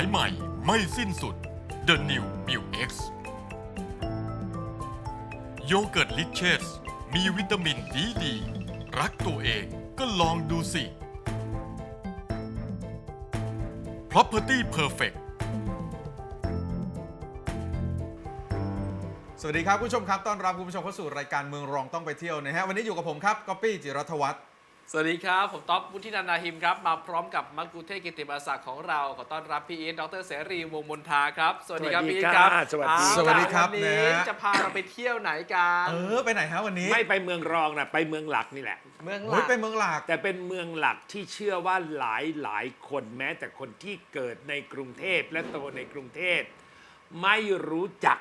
ายใหม่ไม่สิ้นสุด The New m i l X โยเกิร์ตลิเชสมีวิตามินดีดี รักตัวเองก็ลองดูสิ Property Perfect สวัสดีครับคุณผู้ชมครับ ต้อนรับคุณผู้ชมเข้าสู่รายการเมืองรองต้องไปเที่ยวนะฮะ วันนี้อยู่กับผมครับก๊อปปี้จิรัทวัฒน์ สวัสดีครับ ผมต๊อบวุฒินันนาหิมครับ มาพร้อมกับมักกุเทศกิติมาศักดิ์ของเรา ขอต้อนรับพี่อีทดรเสรีวงศ์มนทาครับ สวัสดีครับสวัสดีพี่อีทครับค่ะสวัสดีอ่าสวัสดีครับวันนี้นะฮะจะพาเราไปเที่ยวไหนกันเออไปไหนฮะวันนี้ไม่ไปเมืองรองนะไปเมืองหลักนี่แหละ เมืองหโอ้ลัยกไปเมืองหลัก แต่เป็นเมืองหลักที่เชื่อว่าหลายหลายคนแม้แต่คนที่เกิดในกรุงเทพและโตในกรุงเทพไม่รู้จัก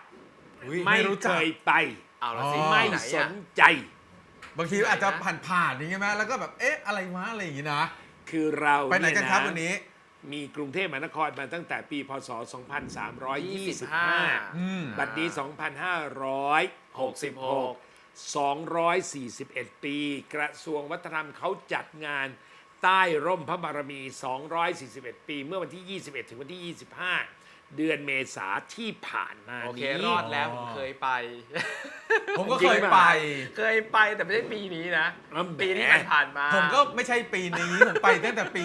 อุ๊ยไม่ไม่รู้จัเคกยไปเอาละสิอ๋อไม่ไหนสอะนใจ บางทีอาจจะผ่านผ่านๆอย่างเงี้ยไหมแล้วก็แบบเอ๊ะอะไรวะอะไรอย่างงี้นะ คือเราไปไหนกันครับเยะวันนี้ มีกรุงเทพมหานครมาตั้งแต่ปีพศ 2325 อืม บัดนี้ 2566 241 ปี กระทรวงวัฒนธรรมเขาจัดงานใต้ร่มพระบารมี 241 ปี เมื่อวันที่ 21 ถึงวันที่ 25 เดือนเมษาที่ผ่านมาโอเคนี้ รอดแล้วผมเคยไป ผมก็เคยไป เคยไปแต่ไม่ใช่ปีนี้นะอ้ำแหมปีที่ผ่านๆมา ผมก็ไม่ใช่ปีนี้ ผมไปตั้งแต่ปี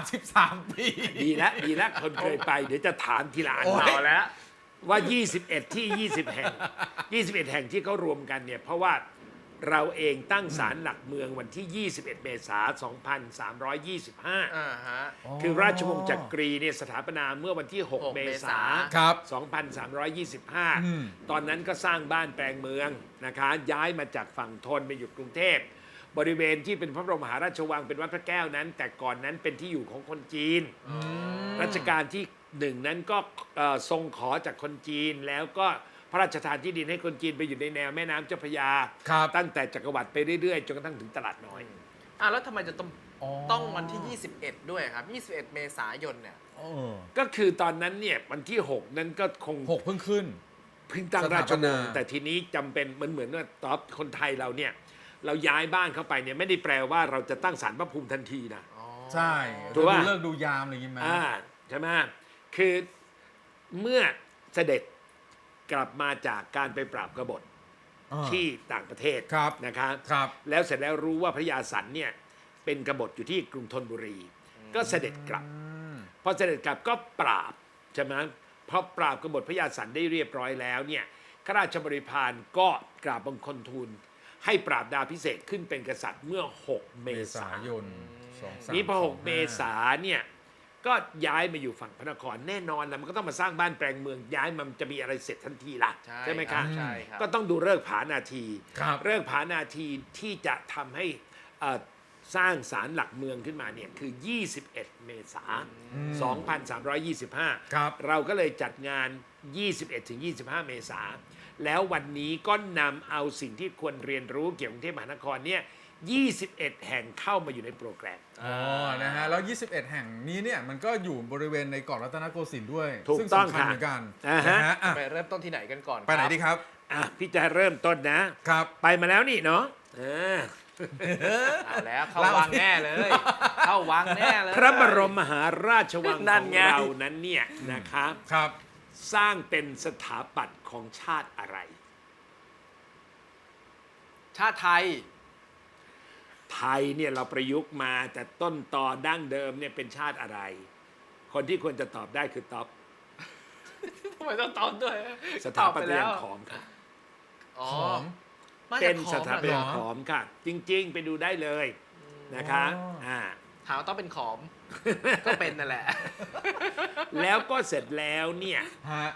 233 ปี ดีแล้วดีแล้วคนเคยไป เดี๋ยวจะถามทีละอันโอ้ยเอาแล้วว่า 21 ที่ 20 แห่ง 21 แห่งที่เขารวมกันเนี่ย เพราะว่า เราเองตั้งศาลหลักเมืองวันที่ 21 เมษายน 2325 อ่าฮะ คือราชวงศ์จักรีเนี่ยสถาปนาเมื่อวันที่ 6 6เมษาครับอืม 2325 ตอนนั้นก็สร้างบ้านแปลงเมืองนะคะ ย้ายมาจากฝั่งทนไปอยู่กรุงเทพ บริเวณที่เป็นพระบรมมหาราชวังเป็นวัดพระแก้วนั้น แต่ก่อนนั้นเป็นที่อยู่ของคนจีน รัชกาลที่หนึ่งนั้นก็เอ่อทรงขอจากคนจีนแล้วก็พ ระราชทานที่ดินให้คนจีนไปอยู่ในแนวแม่น้ำเจ้าพระยา ครับ ตั้งแต่จักรวรรดิไปเรื่อยๆ จนกระทั่งถึงตลาดน้อย อะแล้วทำไมจะต้องอ๋อ ต้องวันที่ 21 ด้วยครับ 21 เมษายนเนี่ย เออก็คือตอนนั้นเนี่ยวันที่ 6 นั้นก็คงหกเพิ่งขึ้น เพิ่งตั้งสถาปนาราชวงศ์แต่ทีนี้จำเป็นมันเหมือนว่าตอบคนไทยเราเนี่ยเราย้ายบ้านเข้าไปเนี่ยไม่ได้แปลว่าเราจะตั้งศาลพระภูมิทันทีนะ ใช่ถูดูกปะ เลิกดูยามอะไรอย่างงี้ไหม อ่าใช่ไหมคือเมื่อเสด็จ กลับมาจากการไปปราบกบฏอ่า ที่ต่างประเทศครับนะคะครับ แล้วเสร็จแล้วรู้ว่าพระยาสันเนี่ยเป็นกบฏอยู่ที่กรุงธนบุรี ก็เสด็จกลับอืมพอเสด็จกลับก็ปราบใช่ไหมพอปราบกบฏพระยาสันได้เรียบร้อยแล้วเนี่ยข้าราชบริพารก็กราบบังคลทูล ให้ปราบดาพิเศษกขึ้นเป็นกษัตริย์เมื่อ 6 เมเมษาษายยนนสองสามนี้พอสอง6เมษาเนี่ย ก็ย้ายมาอยู่ฝั่งพระนครแน่นอนแล้วมันก็ต้องมาสร้างบ้านแปลงเมืองย้ายมันจะมีอะไรเสร็จทันทีล่ะใช่ไหมครัคะบใช่ครับ ก็ต้องดูเลิกษ์ผานาทีครับเลิกษ์ผานาทีที่จะทำให้เอ่อสร้างศาลหลักเมืองขึ้นมาเนี่ยคือ 21 เมษายน2325 ครับ เราก็เลยจัดงาน 21ถึง25 เมษา แล้ววันนี้ก็นำเอาสิ่งที่ควรเรียนรู้เกี่ยวกับกรุงเทพมหานครเนี่ย 21 แห่งเข้ามาอยู่ในโปรแกรม อ๋อนะฮะแล้ว 21 แห่งนี้เนี่ยมันก็อยู่บริเวณในเกาะรัตนโกสินทร์ด้วย ถูกซึ่งต้องสำคัญค่ะเหมือนกันอ่าฮะ นะฮะอะไปเริ่มต้นที่ไหนกันก่อนไปไหนดีครับอะพี่จะเริ่มต้นนะ ครับ ไปมาแล้วนี่เนาะเออเอาแล้วเข้าวังแน่เลย เข้าวังแน่เลย พระบรมมหาราชวังนั่ขนองไง เรานั้นเนี่ยนะครับ ครับ สร้างเป็นสถาปัตย์ของชาติอะไร ชาติไทย ไทยเนี่ยเราประยุกต์มาแต่ต้นตอดั้งเดิมเนี่ยเป็นชาติอะไร คนที่ควรจะตอบได้คือตอบทำไมต้องตอบด้วยสถาปัตตอบไปยแล้กรวรมขอมค่ะ อ๋อของ มาเป็จากนขอสงถาปัตเหยรกรอรมขอมค่ะ จริง ๆ ไปดูได้เลยนะคะอ๋ออ่อ่า ถามว่าต้องเป็นขอม ก็เป็นนั่นแหละ แล้วก็เสร็จแล้วเนี่ย ฮะ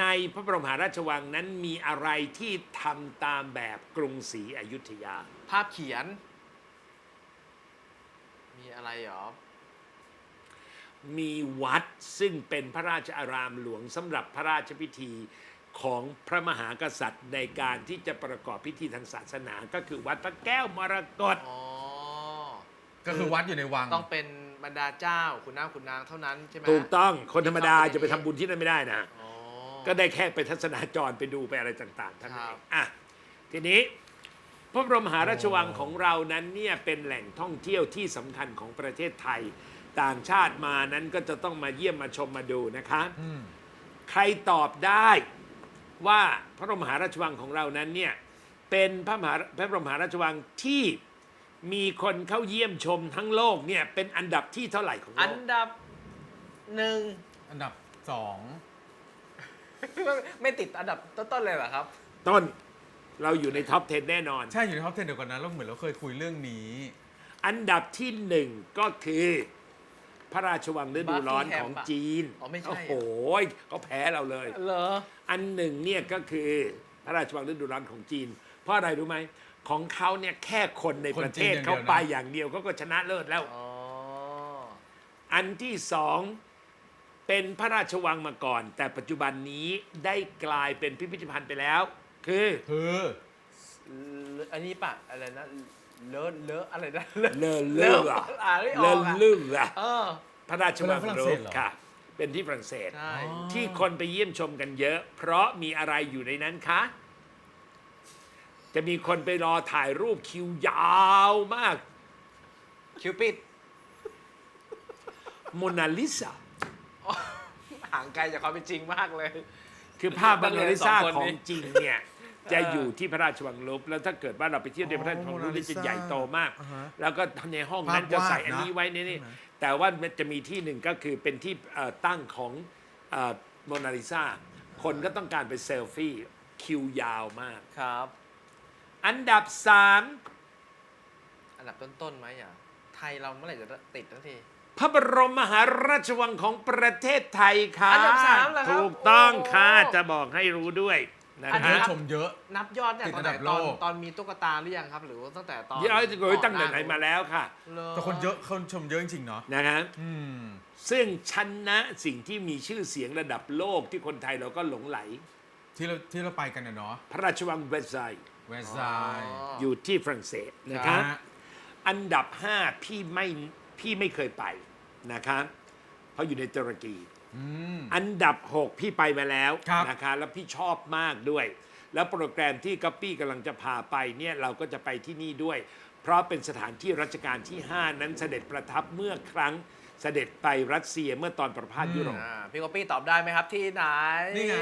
ในพระบรมมหาราชวังนั้นมีอะไรที่ทำตามแบบกรุงศรีอยุธยา ภาพเขียน มีอะไรหรอ มีวัดซึ่งเป็นพระราชอารามหลวงสำหรับพระราชพิธีของพระมหากษัตริย์ในการที่จะประกอบพิธีทางศาสนา ก็คือวัดพระแก้วมรกต อ๋อ ก็คือวัดอยู่ในวัง ต้องเป็นบรรดาเจ้าขุนนางขุนนางเท่านั้นใช่ไหมถูกต้องคนธรรมดาที่เข้าไปจะไปทำบุญที่นั่นไม่ได้นะ อ๋อ ก็ได้แค่ไปทัศนาจรไปดูไปอะไรต่างๆทั้งนั้ครันบอะ ทีนี้ พระบรมมหาราชวังของเรานั้นเนี่ยเป็นแหล่งท่องเที่ยวที่สำคัญของประเทศไทย ต่างชาติมานั้นก็จะต้องมาเยี่ยมมาชมมาดูนะคะ อืมใครตอบได้ว่าพระบรมมหาราชวังของเรานั้นเนี่ยเป็นพระมหาพระบรมมหาราชวังที่มีคนเข้าเยี่ยมชมทั้งโลกเนี่ยเป็นอันดับที่เท่าไหร่ของโลอันกดับหนึ่งอันดับสอง ไม่ติดอันดับต้นๆเลยเหรอครับ ต้น เราอยู่ในท็อป 10 แน่นอน ใช่อยู่ในท็อป10เดียวกันนะเราเหมือนเราเคยคุยเรื่องนี้ อันดับที่หนึ่งก็คือ พระราชวังฤดูร้อน Buckingham ของจีน อ๋อไม่ใช่ โอ้โหเขาแพ้เราเลย เหรอ อันหนึ่งเนี่ยก็คือพระราชวังฤดูร้อนของจีน เพราะอะไรรู้ไหมของเขาเนี่ยแค่คนในประเทศคนจีนอย่างเดียวนะ เขาไปอย่างเดียวเขาก็ชนะเลิศแล้ว อ๋อ อันที่สองเป็นพระราชวังมาก่อน แต่ปัจจุบันนี้ได้กลายเป็นพิพิธภัณฑ์ไปแล้ว คือคืออันนี้ปะอะไรนะเลอะเลอะอะไรนะเลอเลืออ่านไม่อเลออกอะเลือเออ พระราชวังเป็นฝรั่งรูเศสปเหรอ ค่ะ เป็นที่ฝรั่งเศส ใช่ ที่คนไปเยี่ยมชมกันเยอะ เพราะมีอะไรอยู่ในนั้นคะ จะมีคนไปรอถ่ายรูปคิวยาวมากคิวปิดโมนาลิซาห่างไกลจากความเป็นจริงมากเลย คือภาพโมนาลิซาสองคนของนี้จริงเนี่ย จะอยู่ที่พระราชวังลุปแล้วถ้าเกิดว่าเราไปเที่ยวในพระราชวังลุปนี่จะใหญ่โตมาก อ่าฮะแล้วก็ในห้องนั้นภาพจะวาดใส่อันนี้นะไว้ในนี่ใช่ไหมแต่ว่ามันจะมีที่หนึ่งก็คือเป็นที่เอ่อตั้งของโมนาลิซาคนก็ต้องการไปเซลฟี่คิวยาวมาก ครับ อันดับสามอันดับต้นๆไหมอะไทยเราเมื่อไหร่จะติดทันที พระบรมมหาราชวังของประเทศไทยค่ะอันดับสามเหรอครับถูกต้องโอ้ค่ะจะบอกให้รู้ด้วย นะอันเยนี้คะอะชมเยอะ นับยอดเนี่ยติดตออันนไหดันบตอนโลกตอนมีตุ๊กตาหรือยังครับ หรือว่าตั้งแต่ตอนเยอะจะโกยตั้งแต่ไหนมาแล้วค่ะ เหรอแต่คนเยอะคนชมเยอะจริงๆเนาะนะคะอืม ซึ่งชนะสิ่งที่มีชื่อเสียงระดับโลกที่คนไทยเราก็หลงไหล ที่เราที่เราไปกันนะเนาะพระราชวังเวร์ไซน์เวสไซด์อ๋ออยู่ที่ฝรั่งเศสนะครัคะบอันดับ 5 พี่ไม่พี่ไม่เคยไปนะคะเพราะอยู่ในตุรกี อืมอันดับ 6 พี่ไปมาแล้วครับนะคะแล้วพี่ชอบมากด้วย แล้วโปรแกรมที่กัปปี้กำลังจะพาไปเนี่ยเราก็จะไปที่นี่ด้วย เพราะเป็นสถานที่รัชกาลที่ 5 นั้นเสด็จประทับเมื่อครั้งเสด็จไปรัสเซียเมื่อตอนประพาสยุโรปอ่าพี่ก๊อปปี้ตอบได้ไหมครับที่ไหนนี่ไง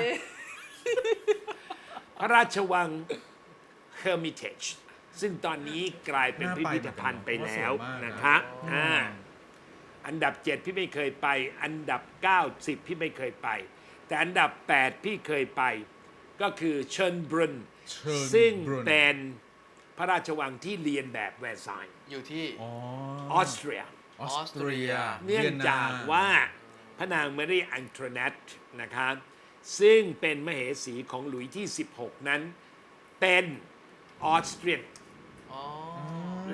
พระราชวัง Hermitage ซึ่งตอนนี้กลายเป็นพิพิธภัณฑ์ไปแล้วนะคะอ่า อันดับ 7 พี่ไม่เคยไป อันดับ 9 10 พี่ไม่เคยไป แต่อันดับ 8 พี่เคยไป ก็คือเชิญบรุนเชิญซึ่งบรุน เป็นพระราชวังที่เรียนแบบแวร์ไซน์อยู่ที่ อ๋อออสเตรีย ออสเตรียเนื่องวียจากว่าพระนางมารีอังโทรเนตนะคะซึ่งเป็นมเหสีของหลุยที่ 16 นั้น เป็นออสเตรียน อ๋อ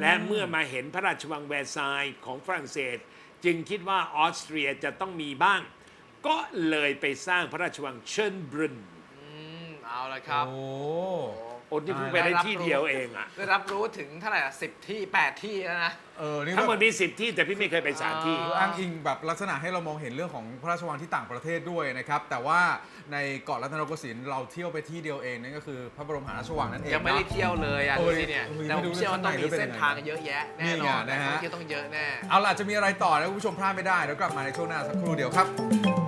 และเมื่อมาเห็นพระราชวังแวร์ไซน์ของฝรั่งเศส จึงคิดว่าออสเตรียจะต้องมีบ้าง ก็เลยไปสร้างพระราชวังเชิญบรุนอืมเอาละครับ โอ้ โอ้ นี่เพิ่งไปได้ที่เดียวเองอะได้รับรู้ถึงเท่าไหร่สิบที่แปดที่แล้วนะ เออนี่ทั้งหมแบดบมีสิบที่แต่พี่ไม่เคยไปสามที่ อ้างอิงแบบลักษณะให้เรามองเห็นเรื่องของพระราชวังที่ต่างประเทศด้วยนะครับแต่ว่าในเกาะรัตนโกสินทร์เราเที่ยวไปที่เดียวเองนั่นก็คือพระบรมมหาราชวังนั่นเองยังไม่ได้นะ เที่ยวเลยอะเอดูอสิเนี่ยเออแต่ผมเชื่อว่าต้องมีเส้นทางไม่รู้เยอะแยะนี่แน่นไงอนนะฮะนักท่องเที่ยวต้องเยอะแน่ เอาล่ะจะมีอะไรต่อนะคุณผู้ชมพลาดไม่ได้เดี๋ยวกลับมาในช่วงหน้าสักครู่เดียวครับ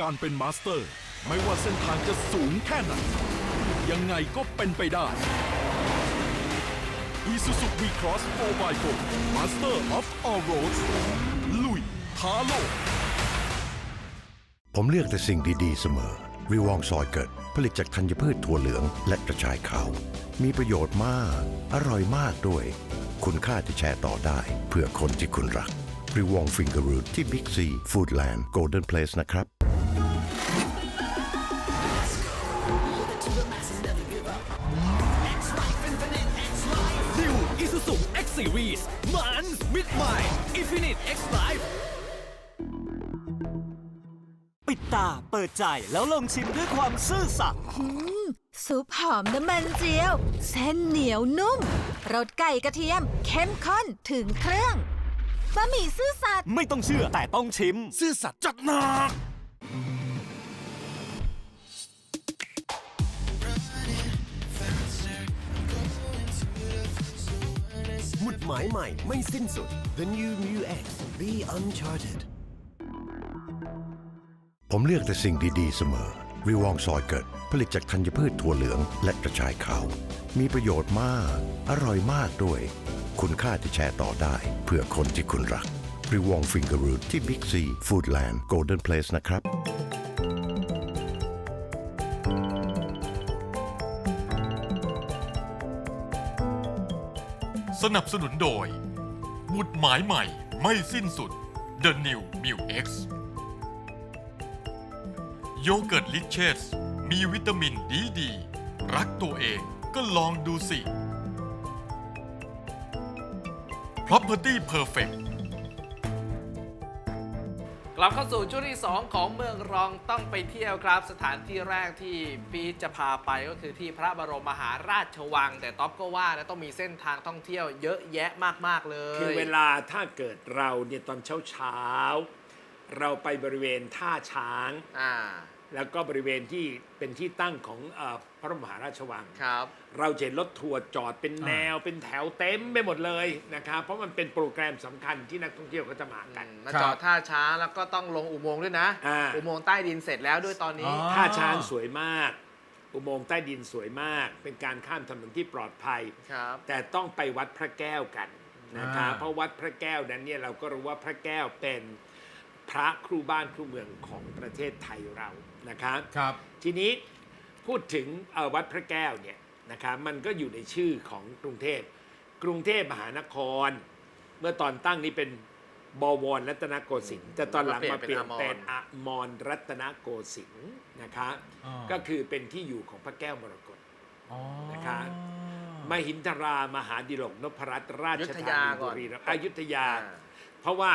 การเป็นมาสเตอร์ ไม่ว่าเส้นทางจะสูงแค่ไหน ยังไงก็เป็นไปได้ Isuzu V-Cross 4x4 Master of All Roads ลุยท้าโลก ผมเลือกแต่สิ่งดี ๆ เสมอ วิวองซอยเกิด ผลิตจากธัญพืชถั่วเหลืองและกระชายขาว มีประโยชน์มาก อร่อยมากด้วย คุณค่าที่แชร์ต่อได้ เพื่อคนที่คุณรักวิวองฟิงเกอร์รูทที่บิ๊กซีฟู้ดแลนด์โกลเด้นเพลสนะครับ Series มันมิดใหม่ Infinite X Life ปิดตาเปิดใจแล้วลองชิมด้วยความซื่อสัตย์ซุปหอมน้ำมันเจียว เส้นเหนียวนุ่มรสไก่กระเทียม เข้มข้นถึงเครื่องบะหมี่ซื่อสัตย์ไม่ต้องเชื่อแต่ต้องชิม ซื่อสัตย์จัดหนัก หมุดหมายใหม่ไม่สิ้นสุด The New Mu X Be Uncharted ผมเลือกแต่สิ่งดี ๆ เสมอ วิวองซอยเกิด ผลิตจากธัญพืชถั่วเหลืองและกระชายขาว มีประโยชน์มาก อร่อยมากด้วย คุณค่าที่แชร์ต่อได้ เพื่อคนที่คุณรักวิวองฟิงเกอร์รูทที่บิ๊กซีฟู้ดแลนด์โกลเด้นเพลสนะครับ สนับสนุนโดยหมุดหมายใหม่ไม่สิ้นสุด The New m i l X โยเกิร์ตลิเชสมีวิตามินดีดี รักตัวเองก็ลองดูสิ Property Perfect บเข้าสู่ช่วงที่ 2 ของเมืองรองต้องไปเที่ยวครับ สถานที่แรกที่พีชจะพาไปก็คือที่พระบรมมหาราชวัง แต่ท็อปก็ว่านะต้องมีเส้นทางท่องเที่ยวเยอะแยะมาก ๆ เลยคือเวลาถ้าเกิดเราเนี่ยตอนเช้าเช้าๆเราไปบริเวณท่าช้าง อ่า แล้วก็บริเวณที่เป็นที่ตั้งของเออพระบรมมหาราชวัง ครับ เราจะเห็นรถทัวร์จอดเป็นแนวเป็นแถวเต็มไปหมดเลยนะครับเพราะมันเป็นโปรแกรมสำคัญที่นักท่องเที่ยวเขาจะมากัน มาครับจอดท่าช้าแล้วก็ต้องลงอุโมงค์ด้วยนะ อ่า อุโมงค์ใต้ดินเสร็จแล้วด้วยตอนนี้ อ๋อ ท่าช้างสวยมาก อุโมงค์ใต้ดินสวยมาก เป็นการข้ามถนนที่ปลอดภัย ครับ แต่ต้องไปวัดพระแก้วกันนะครับอ่า เพราะวัดพระแก้วนั้นเนี่ยเราก็รู้ว่าพระแก้วเป็นพระครูบ้านครูเมืองของประเทศไทยเรา นะครับ ครับ ทีนี้พูดถึงเอ่อวัดพระแก้วเนี่ยนะครับมันก็อยู่ในชื่อของกรุงเทพ กรุงเทพมหานคร เมื่อตอนตั้งนี้เป็นบวรรัตนโกสินทร์แต่ตอนหลังมาเปลี่ยนเป็นอมรรัตนโกสินทร์นะครับอ่าก็คือเป็นที่อยู่ของพระแก้วมรกตอ๋อนะครับมหินทรามหาดิลกนพรัตน์รายุชธธายานีก่บุอนรีรัมย์อยุธยาอ่าเพราะว่า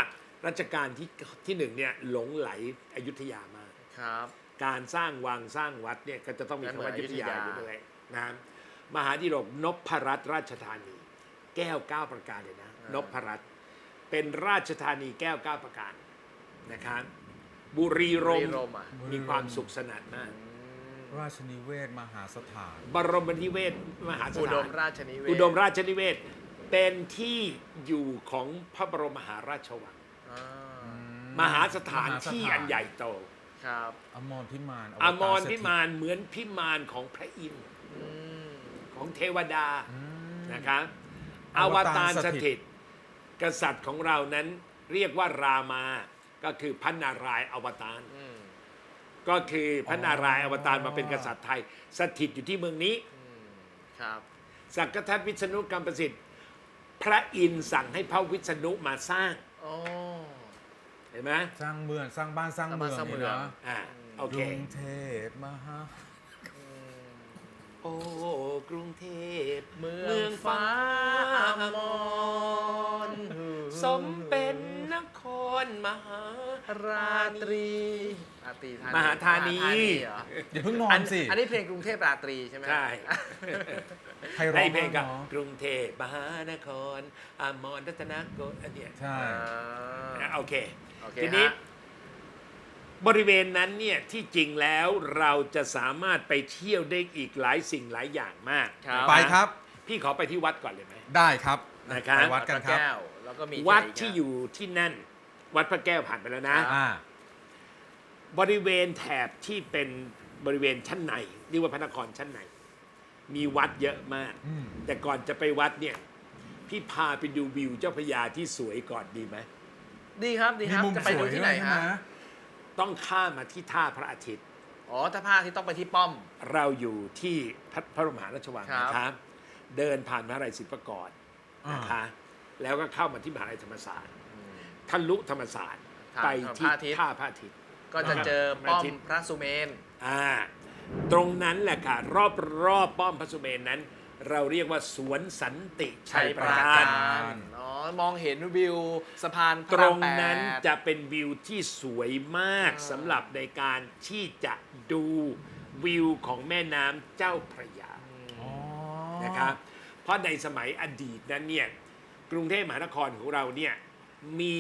รัชกาลที่ที่หนึ่งเนี่ยหลงไหลอยุธยามากครับ การสร้างวังสร้างวัดเนี่ยก็จะต้องมีและคำว่าเหมือนอยุธยาอยุธยาอยู่ด้วยนะมหาดิลกนพรัตน์ราชธานี แก้วเก้าประการเลยนะนพรัตน์เป็นราชธานีแก้วเก้าประการนะครับบุรีรบุมรีย์รมย์อะมีความสุขสนานมากราชนิเวศมหาสถาน บรมนิเวศมหาสอุดถามนราชนิเวศอุดมราชนิเวศเป็นที่อยู่ของพระบรมมหาราชวังอ่ามหาสถานมหสถที่อันใหญ่โต ครับอมรพิมานอมรวตเศษฐีพิมานเหมือนพิมานของพระอินทร์อืมของเทวดาอืม นะครับออววตาตารรสสถิถิตตกษัตริย์ของเรานั้นเรียกว่ารามา ก็คือพระนารายณ์อวตาร อืมก็คือพระนารายณ์อวตารมาเป็นกษัตริย์ไทย สถิตอยู่ที่เมืองนี้ อืมครับสักกทัตวิษณุกรรมประสิทธิ์ พระอินทร์สั่งให้พระวิษณุมาสร้างโอ้ เห็นไหมสร้างเมืองสร้างบ้านสร้างเมืองสร้างบ้านนี่สร้างเมืองนะอ่าโอกเค รุงเทพมหา โอ้กรุงเทพเมืองฟ้าอมรสมเป็นนครมหาราตรี ราตรีธานีมหาธานี มหเหรออย่าเพิ่งนออันสิอันนี้เพลงกรุงเทพราตรีใช่ไหมใช่ ใครร้ในองเพลงกับบ้างเนาะกรุงเทพมหานครอมรรัตนโกสินทร์อันเนี้ยใช่ อ่า โอเค โอเคทีนี้ ฮะบริเวณนั้นเนี่ยที่จริงแล้วเราจะสามารถไปเที่ยวได้อีกหลายสิ่งหลายอย่างมากครับ ไปครับ พี่ขอไปที่วัดก่อนเลยไหม ได้ครับนะครับ ไปวัดกันครับพะแก้วแล้วก็มีวัดที่ไหนที่กะอยู่ที่นั่น วัดพระแก้วผ่านไปแล้วนะ อ่า บริเวณแถบที่เป็นบริเวณชั้นในเรียกว่าพระนครชั้นในมีวัดเยอะมาก อืม แต่ก่อนจะไปวัดเนี่ยพี่พาไปดูวิวเจ้าพระยาที่สวยก่อนดีไหม ดีครับดีครับ มีมุมจะไปสดูวยที่ด้ไหนวยใช่ไหมฮะต้องข้ามมาที่ท่าพระอาทิตย์ อ๋อถ้าพาที่ต้องไปที่ป้อม เราอยู่ที่พระพระบรมมหาราชวังครับ นะครับเดินผ่านมหาลัยศิลปากรอ่านนะคะแล้วก็เข้ามาที่มหาลัยธรรมศาสตร์ทะลุธรรมศาสตร์ทางไปพที่ระอาทิตย์ ท่าพระอาทิตย์ ก็จะเจอป้อมพระอาทิตย์พระสุเมน อ่าตรงนั้นแหละค่ะรอบรอบป้อมพระสุเมนนั้น เราเรียกว่าสวนสันติชัชัยยปประระกาการรอ๋อมองเห็นวิวสะพานพตระรรามงแปดนั้นจะเป็นวิวที่สวยมากอ่าสำหรับในการที่จะดูวิวของแม่น้ำเจ้าพระยาอ๋อนะครับเพราะในสมัยอดีตนั้นเนี่ยกรุงเทพมหานครของเราเนี่ยมี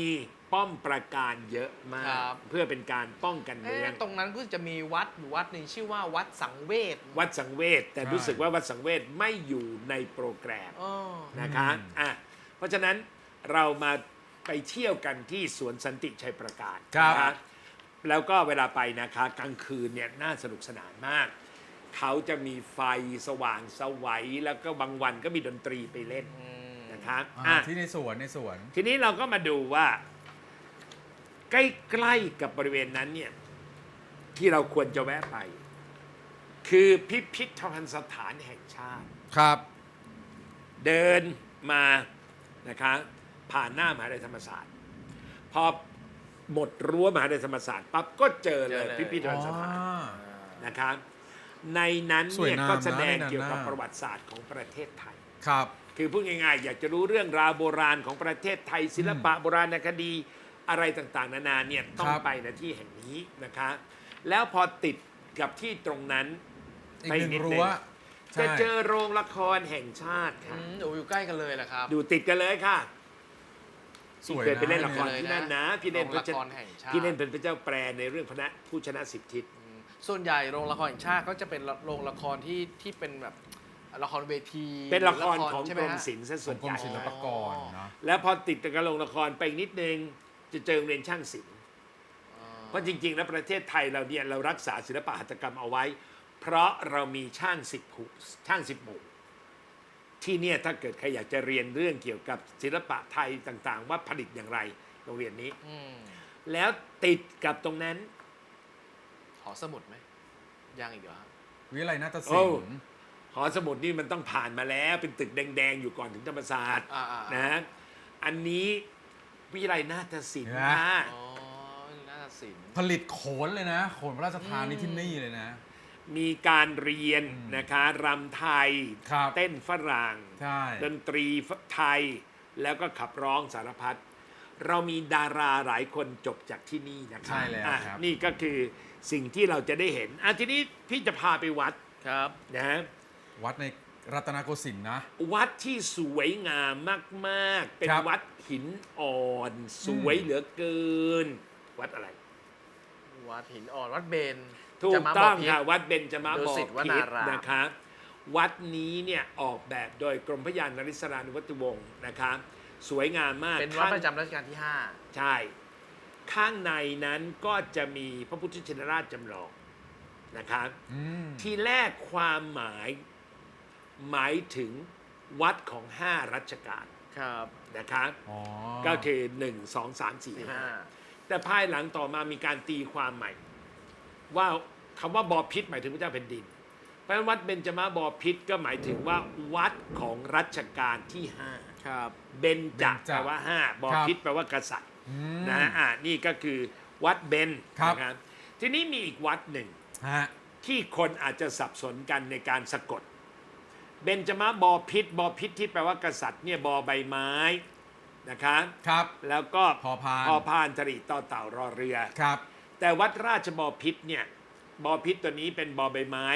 ป้อมปราการเยอะมาครักบเพื่อเป็นการป้องกันเมืเอ๊ะองตรงนั้นก็จะมีวัดอยู่วัดหนึ่งชื่อว่าวัดสังเวชวัดสังเวชแต่รู้สึกว่าวัดสังเวชไม่อยู่ในโปรแกรมอ๋อนะคะอะเพราะฉะนั้นเรามาไปเที่ยวกันที่สวนสันติชัยประการครับนะแล้วก็เวลาไปนะคะกลางคืนเนี่ยน่าสนุกสนานมาก เขาจะมีไฟสว่างสวัยแล้วก็บางวันก็มีดนตรีไปเล่นนะครับอ่าอะที่ในสวนในสวน ทีนี้เราก็มาดูว่า ใกล้ๆกับบริเวณนั้นเนี่ยที่เราควรจะแวะไป คือพิพิธภัณฑ์สถานแห่งชาติ ครับ เดินมานะคะผ่านหน้ามหาวิทยาลัยธรรมศาสตร์ พอหมดรั้วมหาวิทยาลัยธรรมศาสตร์ปั๊บก็เจอเลเจอยเลย พิพิธภัณฑ์สถานนะคะในนั้นสวยเนี่ยงามก็แสดงนะในนั้นเกี่ยวกับน่ะประวัติศาสตร์ของประเทศไทย ครับ คือพูดง่ายๆ อยากจะรู้เรื่องราวโบราณของประเทศไทยศิลปะโบราณคดี อะไรต่างๆ นานาเนี่ยต้องครับ ไปณที่แห่งนี้นะคะ แล้วพอติดกับที่ตรงนั้นอีกไปหนึ่งนิดรั้วจะใช่เจอโรงละครแห่งชาติอืค่ะมโอ้อยู่ใกล้กันเลยแหละครับอยู่ติดกันเลยค่ะสวยเคยไปเล่นนะละครที่นั่นนะพี่เล่นโรงละครแห่งชาติพี่เล่นเป็นพระเจ้าแปรในเรื่องพระผู้ชนะสิบทิศส่วนใหญ่โรงละครแห่งชาติก็จะเป็นโรงละครที่ที่เป็นแบบละครเวทีเป็นละครของใช่กไหรฮะมศิลป์ซะขส่อวงนกรใหมญ่ศิลปากรเนาะแล้วพอติดกับโรงละครไปอีกนิดนึง จะเจอโรงเรียนช่างศิลป์เพราะจริงๆแล้วประเทศไทยเราเนี่ยเรารักษาศิลปะหัตถกรรมเอาไว้ เพราะเรามีช่างสิบหูช่างสิบหมู่ที่เนี่ยถ้าเกิดใครอยากจะเรียนเรื่องเกี่ยวกับศิลปะไทยต่างๆ ว่าผลิตอย่างไรโรงเรียนนี้อืมแล้วติดกับตรงนั้น หอสมุดไหมยังอีกเหรอครับวิไลนาฏศิโอ้ลป์หอสมุดนี่มันต้องผ่านมาแล้ว เป็นตึกแดงๆ อยู่ก่อนถึงธรรมศาสตร์อ่าๆๆนะอันนี้ วิทยาลัยนาฏศิลป์เห็นไหม ค่ะอ๋อน่าจะศิลป์ผลิตโขนเลยนะ โขนพระราชทานนี่ที่นี่เลยนะ มีการเรียนนะคะรำไทย ครับ เต้นฝรั่ง ใช่ ดนตรีไทยแล้วก็ขับร้องสารพัดเรามีดาราหลายคนจบจากที่นี่นะคะใช่แล้วอะครับ นี่ก็คือสิ่งที่เราจะได้เห็นอะทีนี้พี่จะพาไปวัดครับ นะวัดในรัตนโกสินทร์นะ วัดที่สวยงามมาก ๆ เป็นครับ วัด หินอ่อนสวยเหลือเกิน วัดอะไร วัดหินอ่อนวัดเบนถูกจะมาบต้องพิตรค่ะวัดเบญจมาบดุอสิตวพินาตรรามนะคะวัดนี้เนี่ยออกแบบโดยกรมพระยานนริศรานุวัตวงศ์นะคะสวยงามมากเป็นวัดข้างประจำรัชกาลที่ใช่ ข้างในนั้นก็จะมีพระพุทธชินราชจำลองนะคะอืมทีแรกความหมายหมายถึงวัดของห้ารัชกาล5ครับ นะคะอ๋อก็คือ1 2 3 4 5แต่ภายหลังต่อมามีการตีความใหม่ ว่าคำว่าบอพิษหมายถึงพระเจ้าแผ่นดิน เพราะฉะนั้นวัดเบญจมาบอพิษก็หมายถึงว่าวัดของรัชกาลที่5ครับเบญจเบญจแปลว่า5บอพิษแปลว่ากษัตริย์อืมนะอ่านี่ก็คือวัดเบญครับนะครับทีนี้มีอีกวัดหนึ่งฮะที่คนอาจจะสับสนกันในการสะกด เบญจมาบอพิษบอพิษที่แปลว่ากษัตริย์เนี่ยบอใบไม้นะคะครับ แล้วก็พอพาน พอพานจริตต่อเต่ารอเรือ ครับ แต่วัดราชบอพิษเนี่ยบอพิษตัวนี้เป็นบอใบไม้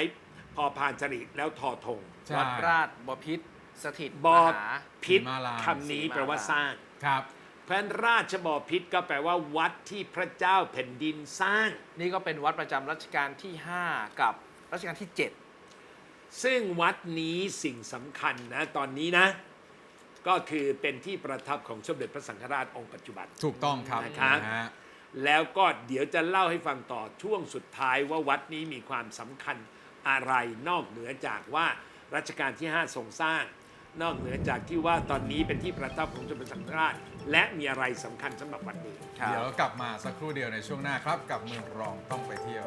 พอพานจริตแล้วทอธงใช่ วัดราชบพิตรสถิตบอมหา พิษศรีมารามคำนี้แปลว่าสร้าง ครับ เพราะฉะนั้นราชบอพิษก็แปลว่าวัดที่พระเจ้าแผ่นดินสร้าง นี่ก็เป็นวัดประจำรัชกาลที่ 5 กับรัชกาลที่ ซึ่งวัดนี้สิ่งสำคัญนะตอนนี้นะ ก็คือเป็นที่ประทับของสมเด็จพระสังฆราชองค์ปัจจุบัน ถูกต้องครับนะครับ นะฮะแล้วก็เดี๋ยวจะเล่าให้ฟังต่อช่วงสุดท้ายว่าวัดนี้มีความสำคัญอะไรนอกเหนือจากว่ารัชกาลที่ 5 ทรงสร้าง นอกเหนือจากที่ว่าตอนนี้เป็นที่ประทับของสมเด็จพระสังฆราช และมีอะไรสำคัญสำหรับวัดนี้ครับเดี๋ยวกลับมาสักครู่เดียวในช่วงหน้าครับ กับเมืองรองต้องไปเที่ยว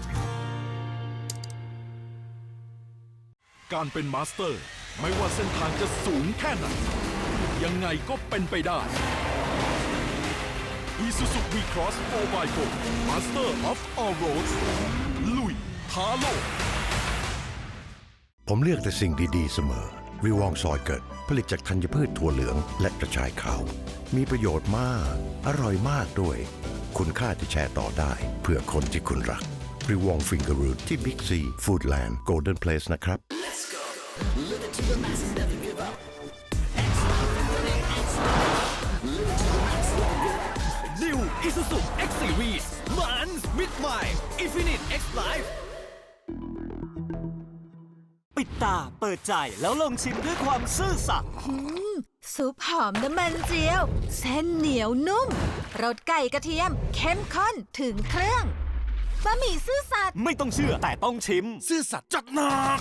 การเป็นมาสเตอร์ ไม่ว่าเส้นทางจะสูงแค่ไหน ยังไงก็เป็นไปได้ Isuzu V-Cross 4x4 Master of All Roads ลุยท้าโลก ผมเลือกแต่สิ่งดี ๆ เสมอ วิวองซอยเกิด ผลิตจากธัญพืชถั่วเหลืองและกระชายขาว มีประโยชน์มาก อร่อยมากด้วย คุณค่าที่แชร์ต่อได้ เพื่อคนที่คุณรัก วิวองฟิงเกอร์รูทที่บิ๊กซีฟู้ดแลนด์โกลเด้นเพลสนะครับ New Isuzu X Series มันมิดใหม่ Infinite X Life ปิดตาเปิดใจแล้วลองชิมด้วยความซื่อสัตย์ซุปหอมน้ำมันเจียว เส้นเหนียวนุ่มรสไก่กระเทียม เข้มข้นถึงเครื่อง บะหมี่ซื่อสัตย์ไม่ต้องเชื่อแต่ต้องชิม ซื่อสัตย์จัดหนัก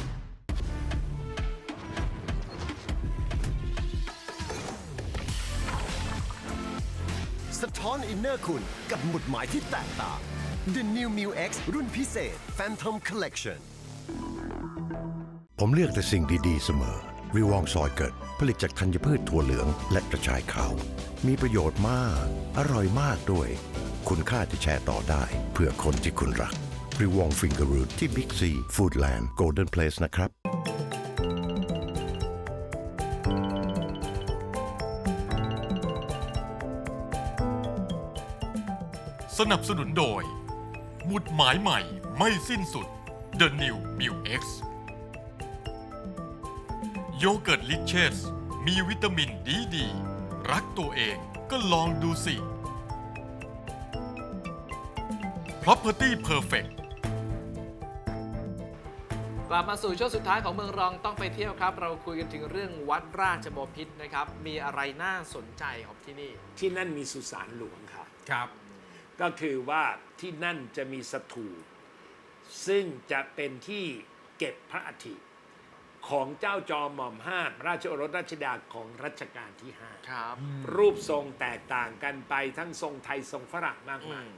สะท้อนอินเนอร์คุณกับหมุดหมายที่แตกต่าง The New m u X รุ่นพิเศษ Phantom Collection ผมเลือกแต่สิ่งดี ๆ เสมอ วิวองซอยเกิด ผลิตจากธัญพืชถั่วเหลืองและกระชายขาว มีประโยชน์มาก อร่อยมากด้วย คุณค่าที่แชร์ต่อได้ เพื่อคนที่คุณรักวิวองฟิงเกอร์รูทที่บิ๊กซีฟู้ดแลนด์โกลเด้นเพลสนะครับสนับสนุนโดย หมุดหมายใหม่ไม่สิ้นสุด The New m u X โยเกิร์ตลิเชสมีวิตามินดีดี รักตัวเองก็ลองดูสิ Property Perfect กลับมาสู่ช่วงสุดท้ายของเมืองรองต้องไปเที่ยวครับ เราคุยกันถึงเรื่องวัดราชบพิตรนะครับ มีอะไรน่าสนใจของที่นี่ ที่นั่นมีสุสานหลวงค่ะ ครับ ก็คือว่าที่นั่นจะมีสถูปซึ่งจะเป็นที่เก็บพระอัฐิของเจ้าจอมหม่อมห้ามราชโอรสราชดาของรัชกาลที่ห้าครับ รูปทรงแตกต่างกันไปทั้งทรงไทยทรงฝรั่งมากมาย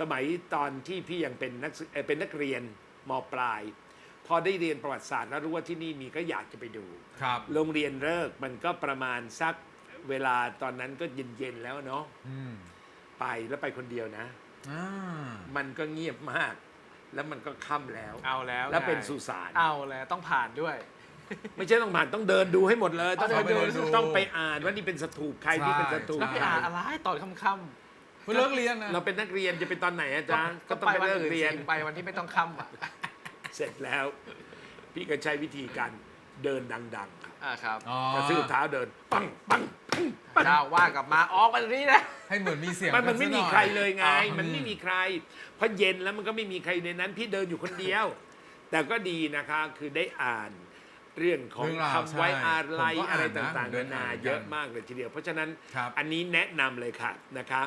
สมัยตอนที่พี่ยังเป็นนักศึกเอ่อเป็นนักเรียนมปลาย พอได้เรียนประวัติศาสตร์แล้วรู้ว่าที่นี่มีก็อยากจะไปดู ครับโรงเรียนเลิกมันก็ประมาณสักเวลาตอนนั้นก็เย็นๆแล้วเนาะอืมไปแล้วไปคนเดียวนะ อ่ามันก็เงียบมาก แล้วมันก็ค่ำแล้ว เอาแล้วแล้วเป็นไงสุสาน เอาแล้วต้องผ่านด้วย ไม่ใช่ต้องผ่านต้องเดินดูให้หมดเลย ต้องเอาไปเดิดูนดูต้องไปอ่านว่านี่เป็นสถูปใครที่เป็นสถูปแล้วไปใคร อ่านอะไรตอนค่ำ เพิ่งเลิกเรียนนะเราเป็นนักเรียนจะเป็นตอนไหนอาๆจารย์ก็ต้องไปไปวันเลิกอื่นเรียนสิไปวันที่ไม่ต้องค่ำอะเสร็จแล้ว พี่ก็ใช้วิธีการเดินดัง ๆ ครับอ่าครับอ๋อกระทืบเท้าเดิน ปังปังปังปังเจ้าว่ากลับมาออกมาตรงนี้นะ ให้เหมือนมีเสียงมันมันไม่มีใครเลยไงอ๋อมันไม่มีใครเพราะเย็นแล้วมันก็ไม่มีใครในนั้น พี่เดินอยู่คนเดียว แต่ก็ดีนะคะคือได้อ่านเรื่องของเรื่องราวคำไว้ใช่อะไรผมก็อะไรอ่านนะต่างผมเดิๆนนานาอ่านเหมือนกันเยอะมากเลยทีเดียว เพราะฉะนั้นครับอันนี้แนะนำเลยค่ะนะคะ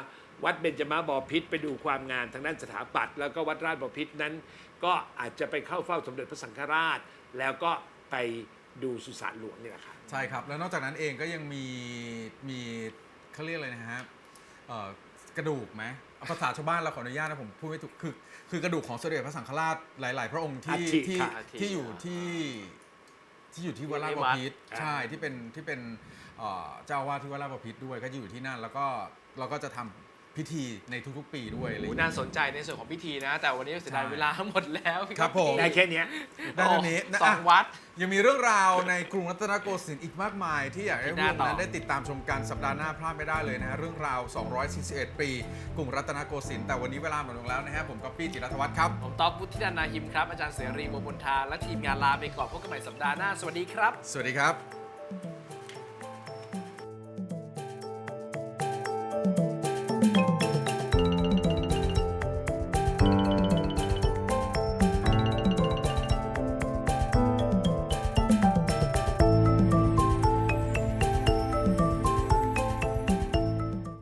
วัดเบญจมาบพิตรไปดูความงามทางด้านสถาปัตย์แล้วก็วัดราชบพิตรนั้น ก็อาจจะไปเข้าเฝ้าสมเด็จพระสังฆราช แล้วก็ไปดูสุสานหลวงนี่แหละค่ะใช่ครับ แล้วนอกจากนั้นเองก็ยังมีมีเขาเรียกอะไรนะฮะเอ่อกระดูกไหมเอาภาษาชาวบ้านเราขออนุญาตนะผมพูดไม่ถูกคือคือกระดูกของสมเด็จพระสังฆราชหลาย ๆ พระองค์ที่อัฐิที่ค่ะอัฐิ ที่อยู่ที่ ที่อยู่ที่วัดราชบพิตรใช่ที่เป็นที่เป็นเอ่อเจ้าอาวาสที่วัดราชบพิตรด้วยก็อยู่ที่นั่น แล้วก็เราก็จะทำ พิธีในทุกๆ ปีด้วยอะไรอโอ้ย่างโหเงี้ย น่าสนใจในส่วนของพิธีนะ แต่วันนี้เสียดายใช่เวลาหมดแล้วพี่ครับผม ได้แค่เนี้ย ได้เท่านี้นะสองวัด ยังมีเรื่องราวในกรุงรัตนโกสินทร์อีกมากมาย ที่อยากให้ที่ร่วน่ามต่อนั้นได้ติดตามชมกันสัปดาห์หน้าพลาดไม่ได้เลยนะฮะเรื่องราว 241 ปี กรุงรัตนโกสินทร์แต่วันนี้เวลาหมดลงแล้วนะฮะผมก๊อปปี้จิรัตวัฒน์ครับ ผมต๊อกพุทธินันนาหิมครับ อาจารย์เสรีวงศ์บุญทาและทีมงานลาไปก่อนพบกันใหม่สัปดาห์หน้า สวัสดีครับ สวัสดีครับ